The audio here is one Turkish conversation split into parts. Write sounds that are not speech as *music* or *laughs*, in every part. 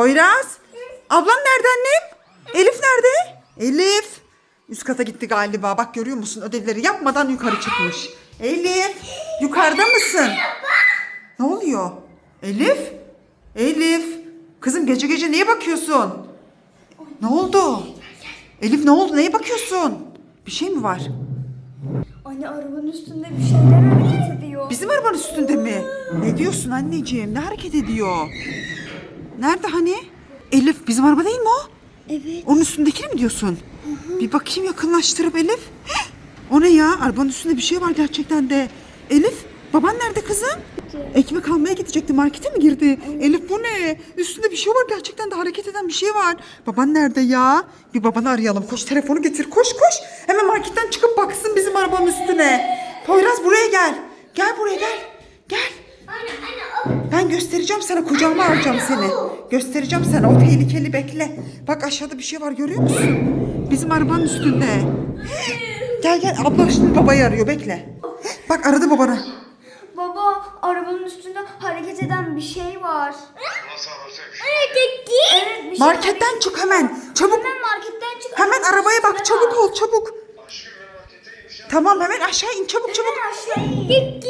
Poyraz. Ablan nerede annem? Elif nerede? Elif. Üst kata gitti galiba. Bak görüyor musun? Ödevleri yapmadan yukarı çıkmış. Elif. Yukarıda mısın? Ne oluyor? Elif? Elif. Kızım gece gece neye bakıyorsun? Ne oldu? Elif ne oldu? Neye bakıyorsun? Bir şey mi var? Anne arabanın üstünde bir şeyler hareket ediyor. Bizim arabanın üstünde mi? Ne diyorsun anneciğim? Ne hareket ediyor? Nerede hani? Elif bizim araba değil mi o? Evet. Onun üstündekini mi diyorsun? Bir bakayım yakınlaştırıp Elif. Heh, O ne ya? Arabanın üstünde bir şey var gerçekten de. Elif baban nerede kızım? Ekmek almaya gidecekti markete mi girdi? Elif bu ne? Üstünde bir şey var gerçekten de hareket eden bir şey var. Baban nerede ya? Bir babanı arayalım. Koş telefonu getir. Koş koş. Hemen marketten çıkıp baksın bizim arabanın üstüne. Poyraz buraya gel. Gel buraya gel. Gel. Ben göstereceğim sana kucağıma alacağım seni. Göstereceğim sana o tehlikeli bekle. Bak aşağıda bir şey var görüyor musun? Bizim arabanın üstünde. Gel gel abla şimdi babayı arıyor bekle. Bak aradı babana. Baba arabanın üstünde hareket eden bir şey var. Nasıl anlatayım? Hareket Evet bir şey Marketten çık hemen. Çabuk. Hemen marketten çık. Hemen arabaya bak çabuk ol çabuk. Aşkım ben marketteyim şu an. Tamam hemen aşağı in çabuk çabuk. Aşağı in.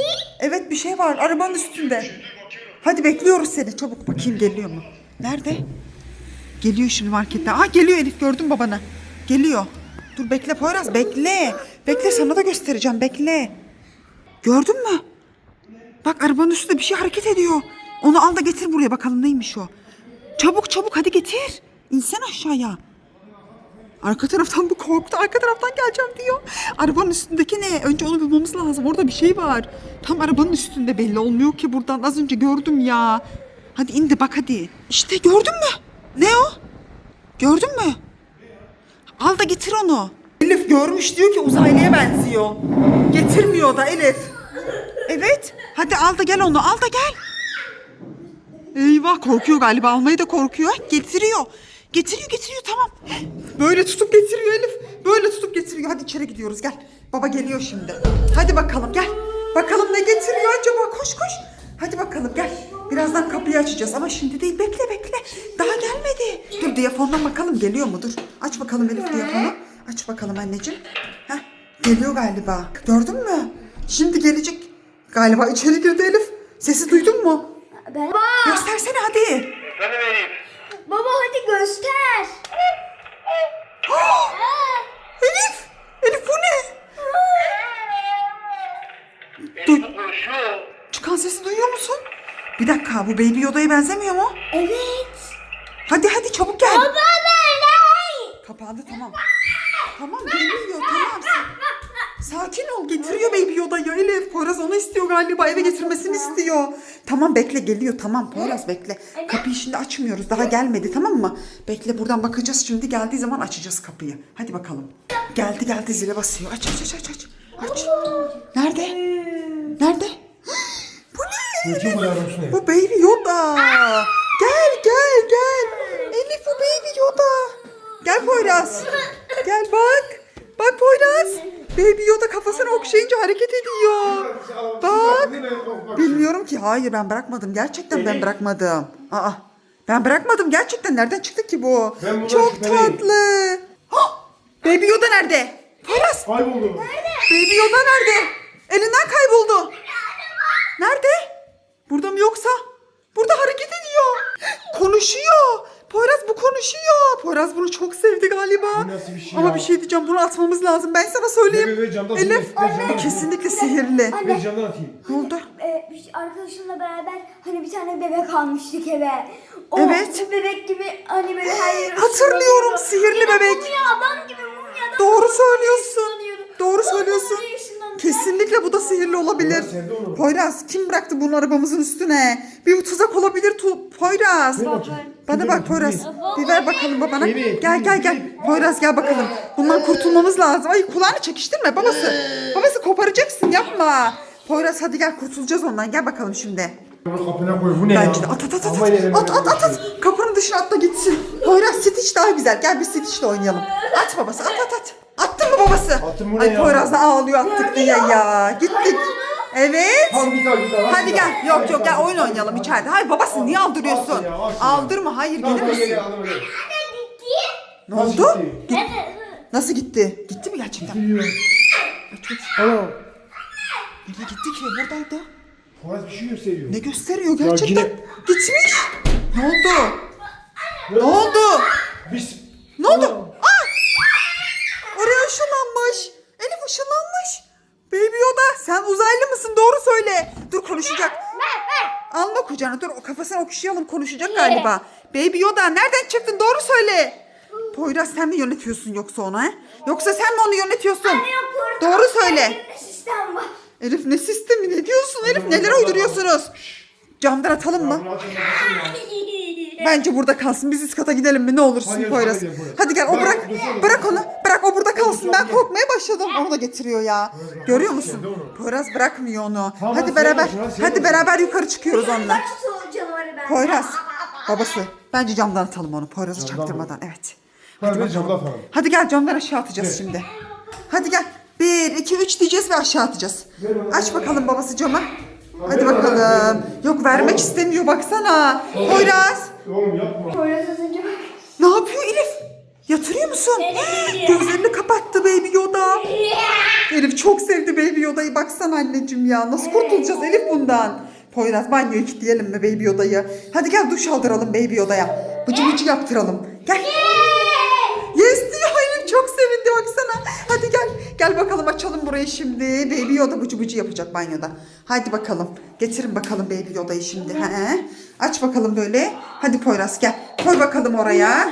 Evet bir şey var arabanın üstünde. Şimdi bakıyorum. Hadi bekliyoruz seni çabuk bakayım geliyor mu? Nerede? Geliyor şimdi marketten. Aa geliyor Elif gördün babanı. Geliyor. Dur bekle Poyraz bekle. Bekle sana da göstereceğim bekle. Gördün mü? Bak arabanın üstünde bir şey hareket ediyor. Onu al da getir buraya bakalım neymiş o. Çabuk çabuk hadi getir. İnsen aşağıya. Arka taraftan bu korktu. Arka taraftan geleceğim diyor. Arabanın üstündeki ne? Önce onu bulmamız lazım. Orada bir şey var. Tam arabanın üstünde belli olmuyor ki buradan. Az önce gördüm ya. Hadi indi bak hadi. İşte gördün mü? Ne o? Gördün mü? Al da getir onu. Elif görmüş diyor ki uzaylıya benziyor. Getirmiyor da Elif. Evet. Hadi al da gel onu. Al da gel. Eyvah korkuyor galiba almayı da korkuyor. Getiriyor. Getiriyor getiriyor tamam. Böyle tutup getiriyor Elif. Böyle tutup getiriyor. Hadi içeri gidiyoruz gel. Baba geliyor şimdi. Hadi bakalım gel. Bakalım ne getiriyor acaba koş koş. Hadi bakalım gel. Birazdan kapıyı açacağız ama şimdi değil bekle bekle. Daha gelmedi. Dur diyafondan bakalım geliyor mu dur. Aç bakalım Elif diyafonu. Aç bakalım anneciğim. Heh, geliyor galiba. Gördün mü? Şimdi gelecek. Galiba içeri girdi Elif. Sesi duydun mu? Ben... Göstersene hadi. Ben de vereyim. Baba hadi göster. *gasps* Elif! Elif bu ne? Elif şu. Çıkan sesi duyuyor musun? Bir dakika bu Baby Yoda'ya benzemiyor mu? Evet. Hadi hadi çabuk gel. Baba ben Kapandı tamam. Tamam geliyor tamam. Sa- Sakin ol getiriyor Baby Yoda'yı Elif. Poyraz onu istiyor galiba eve getirmesini istiyor. Tamam bekle geliyor tamam Poyraz bekle. Kapıyı şimdi açmıyoruz daha gelmedi tamam mı? Bekle buradan bakacağız şimdi geldiği zaman açacağız kapıyı. Hadi bakalım. Geldi geldi zile basıyor. Aç aç aç aç aç. Aç. Nerede? Nerede? *gasps* Bu ne? Bu Baby Yoda. Gel gel gel. Elif bu Baby Yoda. Gel Poyraz. *laughs* Gel bak. Bak Poyraz. Baby Yoda kafasını okşayınca hareket ediyor. Bak. Bilmiyorum ki. Hayır ben bırakmadım. Gerçekten ben bırakmadım. Aa. Ben bırakmadım. Gerçekten nereden çıktı ki bu? Çok tatlı. Hah! Baby Yoda nerede? Poyraz. Kayboldu. Baby Yoda nerede? Elinden kayboldu. Nerede? Burada mı yoksa? Burada hareket ediyor. Konuşuyor. Poyraz bu konuşuyor. Poyraz bunu çok sevdi galiba. Bu nasıl bir şey Ama ya? bir şey diyeceğim bunu atmamız lazım. Ben sana söyleyeyim. Ver, ver, ver, camdan Elif ver, ver, camdan. kesinlikle sihirli. Ben camdan atayım. Ne oldu? Ee, biz arkadaşımla beraber hani bir tane bebek almıştık eve. O, Evet. Bebek gibi hani böyle her yere *laughs* Hatırlıyorum, sihirli bebek. Mumya adam gibi mumya adam. Doğru söylüyorsun. ısınıyordu. Doğru söylüyorsun. Kesinlikle bu da sihirli olabilir. Poyraz sevdi onu. Poyraz kim bıraktı bunu arabamızın üstüne? Bir tuzak olabilir tu Poyraz. Ver bakayım. Bana bak Poyraz. Bir ver bakalım babana. Evet, Gel gel gel. Poyraz gel bakalım. Bundan kurtulmamız lazım. Ay kulağını çekiştirme babası. Babası koparacaksın yapma. Poyraz hadi gel kurtulacağız ondan. Gel bakalım şimdi. Bunu kapına koy. Bu ne ya? Bence de at at at at. At at bir at at. Kapının dışına atla gitsin. Poyraz Stitch daha güzel. Gel bir Stitch'le oynayalım. At babası at at at. Attın mı babası? Attım, bu ne Ay ya? Poyraz da ağlıyor attık diye ya. Gittik. Evet. Tamam al git al. Hadi gel. Yok yok gel oyun oynayalım içeride. Hayır babası niye aldırıyorsun? Ya. Aldırma hayır gelir gel, gel, misin? Ne Nasıl oldu? gitti? Nasıl gitti? Gitti mi gerçekten? Gidiyor. Ana. Nereye gitti ki? Buradaydı. Poyraz bir şey gösteriyor. Ne gösteriyor gerçekten? yine- Gitmiş. Ne oldu? Ne oldu? Biz... Ne oldu? Aa! Oraya ışınlanmış. Elif ışınlanmış. Baby Yoda sen uzaylı mısın? Doğru söyle. Dur konuşacak. Alma kucağına dur o kafasını okşayalım konuşacak galiba. Baby Yoda nereden çıktın? Doğru söyle. Poyraz sen mi yönetiyorsun yoksa onu he? Yoksa sen mi onu yönetiyorsun? Doğru söyle. Elif ne sistemi ne diyorsun Elif? Neler uyduruyorsunuz? Camdan atalım mı? *laughs* Bence burada kalsın. Biz üst kata gidelim mi? Ne olursun Hayır, Poyraz. hayır, Poyraz. Hadi gel o Bırak, bırak. onu. Bırak o burada kalsın. Ben korkmaya başladım. Onu da getiriyor ya. Görüyor musun? Poyraz bırakmıyor onu. Tamam, Hadi sen beraber. sen Hadi beraber yukarı çıkıyoruz onunla. Canavarı ben. Poyraz. *laughs* Babası. Bence camdan atalım onu. Poyraz'ı Camdan çaktırmadan. Evet. Hadi bakalım. camdan atalım. Hadi gel camdan aşağı atacağız şimdi. Hadi gel. Bir, iki, üç diyeceğiz ve aşağı atacağız. Aç bakalım babası camı. Hadi bakalım. Yok vermek istemiyor baksana. Poyraz. Oğlum yapma. Bak. Ne yapıyor Elif? Yatırıyor musun? Gözlerini kapattı Baby Yoda. *laughs* Elif çok sevdi Baby Yoda'yı. Baksana anneciğim ya. Nasıl kurtulacağız Elif bundan? Poyraz banyoyu kilitleyelim mi Baby Yoda'yı? Hadi gel duş aldıralım Baby Yoda'ya. Bıcı bıcı yaptıralım. Gel. Burayı şimdi. Baby Yoda bıcı bıcı yapacak banyoda. Hadi bakalım. Getirin bakalım Baby Yoda'yı şimdi. He. Aç bakalım böyle. Hadi Poyraz gel. Koy bakalım oraya.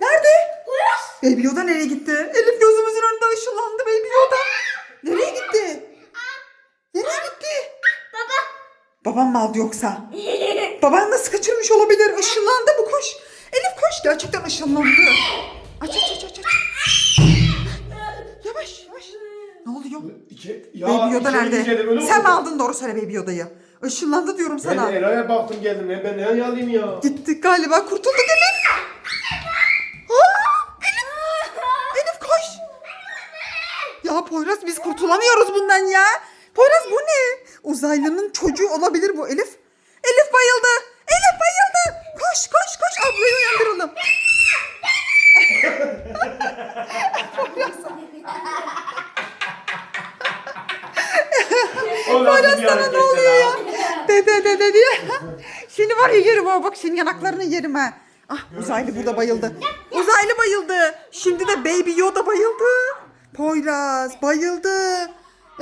Nerede? Baby Yoda nereye gitti? Elif gözümüzün önünde ışınlandı Baby Yoda. Nereye gitti? Nereye gitti? Baba. Babam mı aldı yoksa? Baban nasıl kaçırmış olabilir? Işınlandı mı? Koş. Elif koş. Gerçekten ışınlandı. Aç aç aç aç. aç. Ne oluyor? İki, ya, Baby Yoda içeri nerede? öyle Sen mi oldu. aldın doğru söyle Baby Yoda'yı. Işınlandı diyorum Ben sana. de Ela'ya baktım geldim. Ben, ben ne alayım ya? Gittik galiba kurtulduk Elif. Aa, Elif. Elif koş. Ya Poyraz biz kurtulamıyoruz bundan ya. Poyraz bu ne? Uzaylının çocuğu olabilir bu Elif. Elif bayıldı. Elif bayıldı. Koş koş koş ablayı uyandıralım. Poyraz *laughs* *laughs* sana ne oluyor ya? Dede dede diye. Seni *laughs* var ya yerim ha bak senin yanaklarını yerim ha. Ah uzaylı burada bayıldı. Uzaylı bayıldı. Şimdi de Baby Yoda bayıldı. Poyraz bayıldı.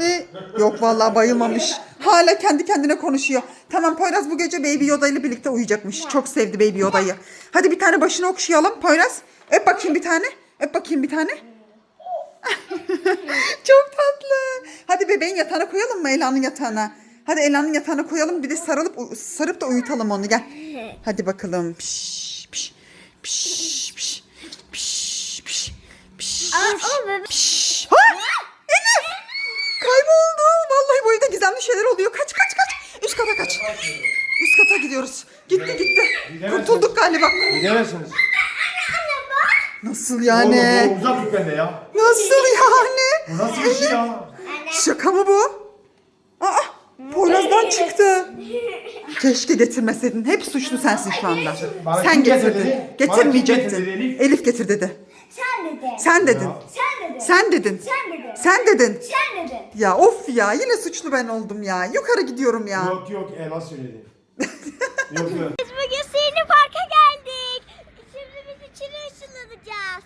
E, yok vallahi bayılmamış. Hala kendi kendine konuşuyor. Tamam Poyraz bu gece Baby Yoda ile birlikte uyuyacakmış. Çok sevdi Baby Yoda'yı. Hadi bir tane başını okşayalım Poyraz. Öp bakayım bir tane. Öp bakayım bir tane. *laughs* Çok tatlı. Hadi bebeğin yatağına koyalım mı Ela'nın yatağına? Hadi Ela'nın yatağına koyalım bir de sarılıp sarıp da uyutalım onu gel. Hadi bakalım. Piş piş piş piş piş piş piş. piş. Ha! Elif! Kayboldu. Vallahi bu evde gizemli şeyler oluyor. Kaç kaç kaç. Üst kata kaç. Üst kata gidiyoruz. Gitti gitti. Kurtulduk galiba. Gidemezsiniz. Nasıl yani? oğlum, uzak tut bende ya. Nasıl yani? Bu nasıl bir şey ya? Şaka mı bu? Aa, Poyraz'dan çıktı. Keşke getirmeseydin. Hep suçlu sensin şu anda. Bana Sen kim getirdin. getirdi? Bana kim Getirmeyecektin. getirdi Elif? Elif getir dedi. Sen dedin. Sen dedin. Sen dedin. Sen dedin. Sen dedin. Sen dedin. Sen dedin. Ya of ya yine suçlu ben oldum ya. Yukarı gidiyorum ya. Yok yok Ela söyledi. *laughs* yok yok.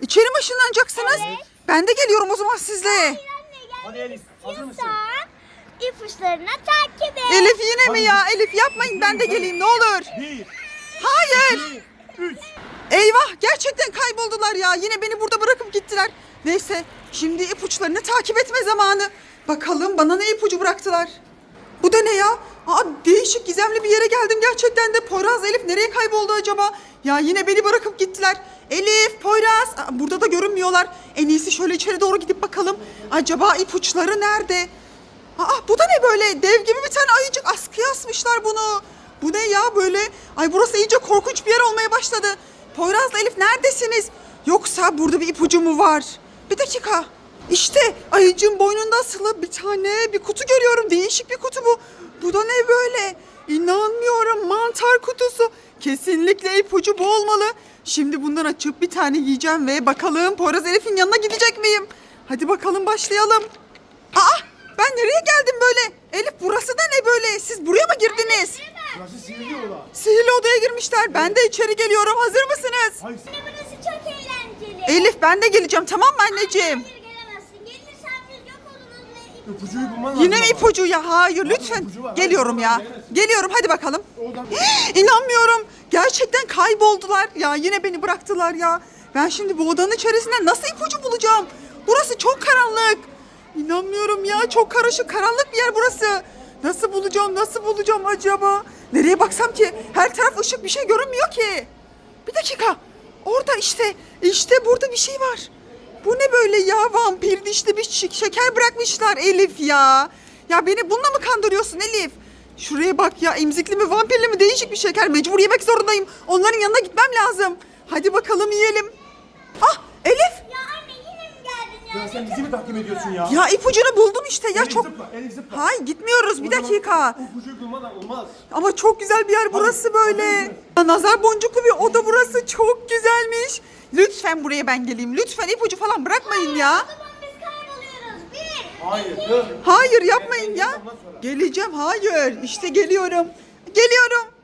İçeri mi ışınlanacaksınız? Ben de geliyorum o zaman sizle. Anne Hadi gelmek Elif, hazır mısın? istiyorsan ipuçlarına takip et. Elif yine mi ya? Elif yapmayın ben de geleyim ne olur. Bir, Hayır. üç. Eyvah gerçekten kayboldular ya. Yine beni burada bırakıp gittiler. Neyse şimdi ipuçlarını takip etme zamanı. Bakalım bana ne ipucu bıraktılar. Bu da ne ya? Aa, değişik gizemli bir yere geldim gerçekten de. Poyraz Elif nereye kayboldu acaba? Ya yine beni bırakıp gittiler. Elif, Poyraz burada da görünmüyorlar. En iyisi şöyle içeri doğru gidip bakalım. Acaba ipuçları nerede? Aa bu da ne böyle? Dev gibi bir tane ayıcık askıya asmışlar bunu. Bu ne ya böyle? Ay burası iyice korkunç bir yer olmaya başladı. Poyraz'la Elif neredesiniz? Yoksa burada bir ipucu mu var? Bir dakika. İşte ayıcığın boynunda asılı bir tane bir kutu görüyorum. Değişik bir kutu bu. Bu da ne böyle? İnanmıyorum mantar kutusu. Kesinlikle ipucu bu olmalı. Şimdi bundan açıp bir tane yiyeceğim ve bakalım Poyraz Elif'in yanına gidecek miyim? Hadi bakalım başlayalım. Aa ben nereye geldim böyle? Elif burası da ne böyle? Siz buraya mı girdiniz? Burası sihirli oda. Sihirli odaya girmişler. Ben de içeri geliyorum. Hazır mısınız? Hayır. Burası çok eğlenceli. Elif ben de geleceğim tamam mı anneciğim? Hayır gelemezsin. Gelirsen biz yok oluruz ve İpucuyu bulman lazım. Yine mi ipucu ya? Hayır lütfen. Geliyorum ya. Geliyorum hadi bakalım. Oradan- *gasps* İnanmıyorum. Gerçekten kayboldular. Ya yine beni bıraktılar ya. Ben şimdi bu odanın içerisinde nasıl ipucu bulacağım? Burası çok karanlık. İnanmıyorum ya. Çok karışık, karanlık bir yer burası. Nasıl bulacağım, nasıl bulacağım acaba? Nereye baksam ki? Her taraf ışık bir şey görünmüyor ki. Bir dakika. Orada işte, işte burada bir şey var. Bu ne böyle ya? Vampir dişli bir şeker bırakmışlar Elif ya. Ya beni bununla mı kandırıyorsun Elif? Şuraya bak ya emzikli mi vampirli mi değişik bir şeker. Mecbur yemek zorundayım. Onların yanına gitmem lazım. Hadi bakalım yiyelim. Ah Elif. Ya anne yine mi geldin ya? Sen bizi mi takip ediyorsun ya? Ya ipucunu buldum işte ya Elif çok... zıpla, Elif zıpla. Hayır gitmiyoruz bir O zaman dakika. İpucuyu bulmadan olmaz. Ama çok güzel bir yer burası hadi böyle. Ya, Nazar boncuklu bir oda burası çok güzelmiş. Lütfen buraya ben geleyim. Lütfen ipucu falan bırakmayın ya. O zaman biz kayboluyoruz. Bir. Hayır. Dur. Hayır yapmayın ya. Geleceğim hayır. İşte geliyorum. Geliyorum.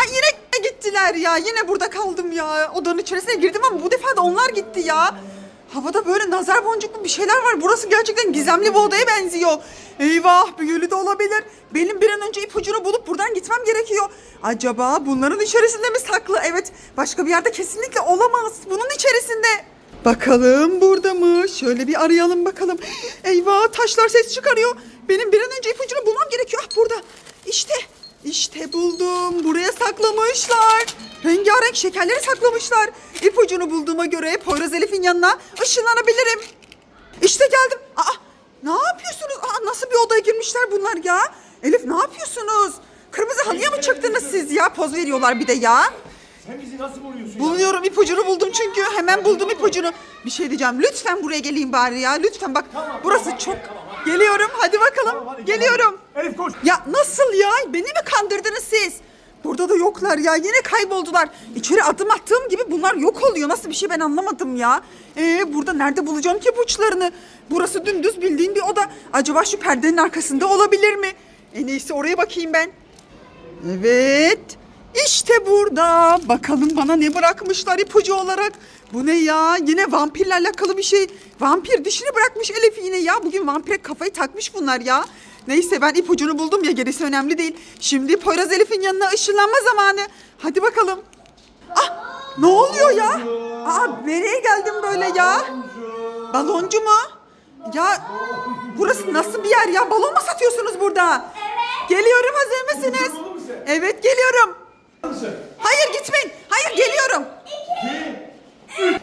Ay yine gittiler ya. Yine burada kaldım ya. Odanın içerisine girdim ama bu defa da onlar gitti ya. Havada böyle nazar boncuklu bir şeyler var. Burası gerçekten gizemli bir odaya benziyor. Eyvah büyülü de olabilir. Benim bir an önce ipucunu bulup buradan gitmem gerekiyor. Acaba bunların içerisinde mi saklı? Evet başka bir yerde kesinlikle olamaz. Bunun içerisinde. Bakalım burada mı? Şöyle bir arayalım bakalım. Eyvah taşlar ses çıkarıyor. Benim bir an önce ipucunu bulmam gerekiyor. Ah burada. İşte. İşte buldum. Buraya saklamışlar. Rengarenk şekerleri saklamışlar. İpucunu bulduğuma göre Poyraz Elif'in yanına ışınlanabilirim. İşte geldim. Aa, ne yapıyorsunuz? Aa, nasıl bir odaya girmişler bunlar ya? Elif ne yapıyorsunuz? Kırmızı halıya mı çıktınız siz ya? Poz veriyorlar bir de ya. Sen bizi nasıl buluyorsun ya? Buluyorum ipucunu buldum çünkü. Hemen buldum ipucunu. Bir şey diyeceğim. Lütfen buraya geleyim bari ya. Lütfen bak. Burası çok... Geliyorum. Hadi bakalım. Tamam, hadi gel, Geliyorum. Elif koş. Ya nasıl ya? Beni mi kandırdınız siz? Burada da yoklar ya. Yine kayboldular. İçeri adım attığım gibi bunlar yok oluyor. Nasıl bir şey ben anlamadım ya. Ee, burada nerede bulacağım ki ipuçlarını? Burası dümdüz bildiğin bir oda. Acaba şu perdenin arkasında olabilir mi? En iyisi oraya bakayım ben. Evet. İşte burada. Bakalım bana ne bırakmışlar ipucu olarak. Bu ne ya? Yine vampirle alakalı bir şey. Vampir dişini bırakmış Elif yine ya. Bugün vampire kafayı takmış bunlar ya. Neyse ben ipucunu buldum ya gerisi önemli değil. Şimdi Poyraz Elif'in yanına ışınlanma zamanı. Hadi bakalım. Ah ne oluyor ya? Aa nereye geldim böyle ya? Baloncu mu? Ya burası nasıl bir yer ya? Balon mu satıyorsunuz burada? Evet. Geliyorum hazır mısınız? Evet geliyorum. Hayır gitmeyin. Hayır geliyorum.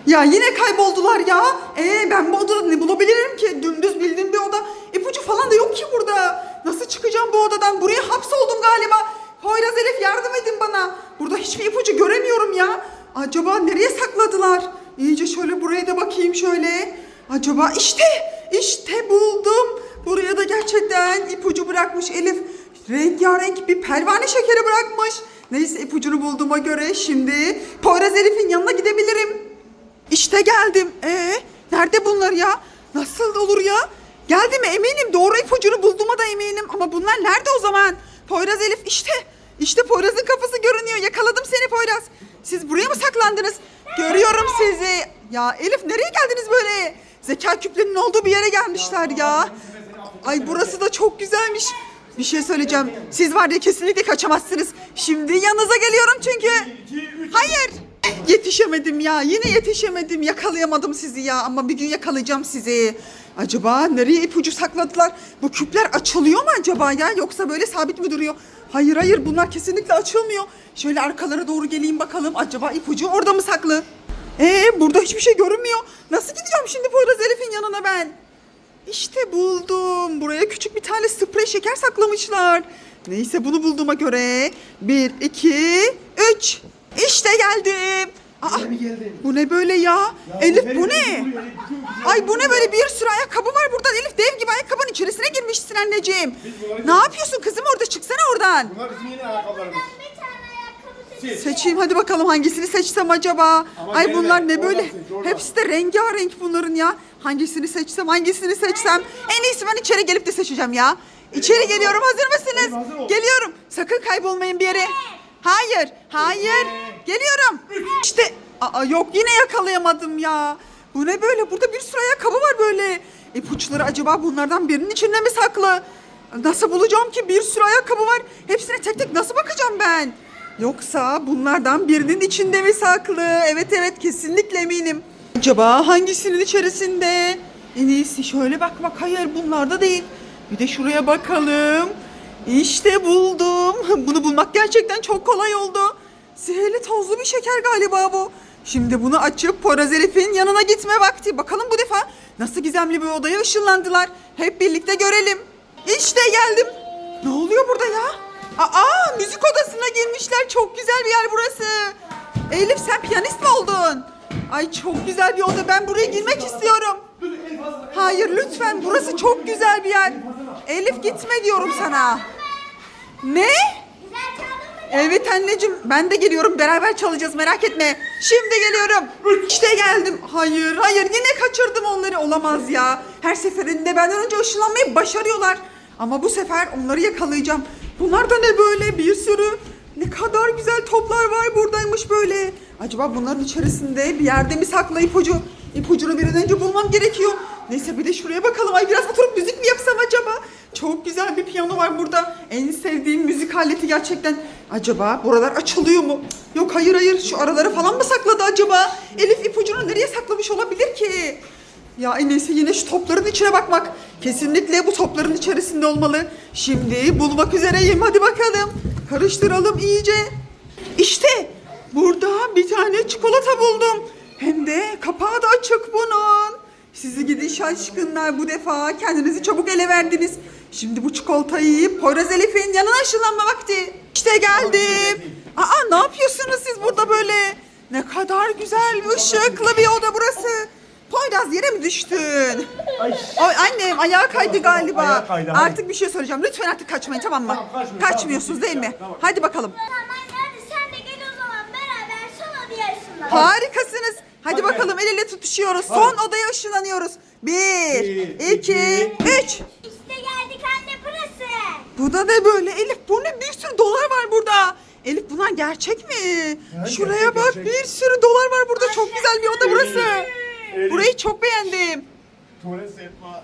Ya yine kayboldular ya. Ee ben bu odada ne bulabilirim ki? Dümdüz bildiğim bir oda. İpucu falan da yok ki burada. Nasıl çıkacağım bu odadan? Buraya hapsoldum galiba. Poyraz Elif yardım edin bana. Burada hiçbir ipucu göremiyorum ya. Acaba nereye sakladılar? İyice şöyle buraya da bakayım şöyle. Acaba işte işte buldum. Buraya da gerçekten ipucu bırakmış Elif. Rengarenk bir pervane şekeri bırakmış. Neyse ipucunu bulduğuma göre şimdi Poyraz Elif'in yanına gidebilirim. İşte geldim. Ee, nerede bunlar ya? Nasıl olur ya? Geldim eminim. Doğru ipucunu bulduğuma da eminim. Ama bunlar nerede o zaman? Poyraz Elif işte. İşte Poyraz'ın kafası görünüyor. Yakaladım seni Poyraz. Siz buraya mı saklandınız? Görüyorum sizi. Ya Elif nereye geldiniz böyle? Zeka küplerinin olduğu bir yere gelmişler ya. Ay burası da çok güzelmiş. Bir şey söyleyeceğim. Siz var ya kesinlikle kaçamazsınız. Şimdi yanınıza geliyorum çünkü. Hayır. Yetişemedim ya. Yine yetişemedim. Yakalayamadım sizi ya. Ama bir gün yakalayacağım sizi. Acaba nereye ipucu sakladılar? Bu küpler açılıyor mu acaba ya? Yoksa böyle sabit mi duruyor? Hayır hayır bunlar kesinlikle açılmıyor. Şöyle arkalara doğru geleyim bakalım. Acaba ipucu orada mı saklı? Ee burada hiçbir şey görünmüyor. Nasıl gideceğim şimdi Poyraz Elif'in yanına ben? İşte buldum. Buraya küçük bir tane sprey şeker saklamışlar. Neyse bunu bulduğuma göre bir, iki, üç. İşte geldim. Aa, bu ne böyle ya? Elif bu ne? Ay bu ne böyle bir sürü ayakkabı var burada. Elif dev gibi ayakkabının içerisine girmişsin anneciğim. Ne yapıyorsun kızım orada çıksana oradan. Bunlar bizim yeni ayakkabılarımız. Seç. Seçeyim hadi bakalım hangisini seçsem acaba? Ama Ay gelme, bunlar ne oradan böyle? seç, oradan. Hepsi de rengarenk bunların ya. Hangisini seçsem hangisini seçsem? En iyisi ben içeri gelip de seçeceğim ya. İçeri geliyorum hazır mısınız? Hazır ol. Geliyorum. Sakın kaybolmayın bir yere. Hayır, hayır. Geliyorum. İşte aa, yok yine yakalayamadım ya. Bu ne böyle? Burada bir sürü ayakkabı var böyle. İpuçları acaba bunlardan birinin içinde mi saklı? Nasıl bulacağım ki? Bir sürü ayakkabı var. Hepsine tek tek nasıl bakacağım ben? Yoksa bunlardan birinin içinde mi saklı? Evet evet kesinlikle eminim. Acaba hangisinin içerisinde? En iyisi şöyle bakmak. Hayır bunlarda değil. Bir de şuraya bakalım. İşte buldum. *laughs* Bunu bulmak gerçekten çok kolay oldu. Sihirli tozlu bir şeker galiba bu. Şimdi bunu açıp Poyraz Elif'in yanına gitme vakti. Bakalım bu defa nasıl gizemli bir odaya ışınlandılar. Hep birlikte görelim. İşte geldim. Ne oluyor burada ya? Aa müzik odasına girmişler. Çok güzel bir yer burası. Elif sen piyanist mi oldun? Ay çok güzel bir oda. Ben buraya girmek istiyorum. Hayır lütfen burası çok güzel bir yer. Elif gitme diyorum sana. Ne? Evet anneciğim ben de geliyorum beraber çalacağız merak etme. Şimdi geliyorum. İşte geldim. Hayır hayır yine kaçırdım onları olamaz ya. Her seferinde benden önce ışınlanmayı başarıyorlar. Ama bu sefer onları yakalayacağım. Bunlar da ne böyle bir sürü. Ne kadar güzel toplar var buradaymış böyle. Acaba bunların içerisinde bir yerde mi saklı ipucu? İpucunu bir an önce bulmam gerekiyor. Neyse bir de şuraya bakalım. Ay biraz oturup müzik mi yapsam acaba? Çok güzel bir piyano var burada. En sevdiğim müzik aleti gerçekten. Acaba buralar açılıyor mu? Yok hayır hayır şu aralara falan mı sakladı acaba? Elif ipucunu nereye saklamış olabilir ki? Ya iyisi yine şu topların içine bakmak. Kesinlikle bu topların içerisinde olmalı. Şimdi bulmak üzereyim. Hadi bakalım. Karıştıralım iyice. İşte burada bir tane çikolata buldum. Hem de kapağı da açık bunun. Sizi gidi şaşkınlar bu defa kendinizi çabuk ele verdiniz. Şimdi bu çikolatayı yiyip Poyraz Elif'in yanına ışınlanma vakti. İşte geldim. Aa ne yapıyorsunuz siz burada böyle? Ne kadar güzel ışıklı bir oda burası. Yere mi düştün? Ay. Ay annem ayağı kaydı galiba. Ayağı kaydı, hadi. Artık bir şey söyleyeceğim. Lütfen artık kaçmayın tamam mı? Tamam, kaçmıyorum, Kaçmıyorsunuz tamam, değil mi? tamam. Hadi bakalım. Tamam hadi sen de gel o zaman beraber son odaya ışınlan. Harikasınız. Hadi Hadi. bakalım el ele tutuşuyoruz. Hadi. Son odaya ışınlanıyoruz. Bir, Bir, iki, iki. üç. İşte geldik anne burası. Bu da ne böyle Elif? Bu ne? Bir sürü dolar var burada. Elif bunlar gerçek mi? Evet, Şuraya gerçek, bak gerçek. bir sürü dolar var burada. Çok güzel bir oda burası. Burayı çok beğendim. Tuvalet set var.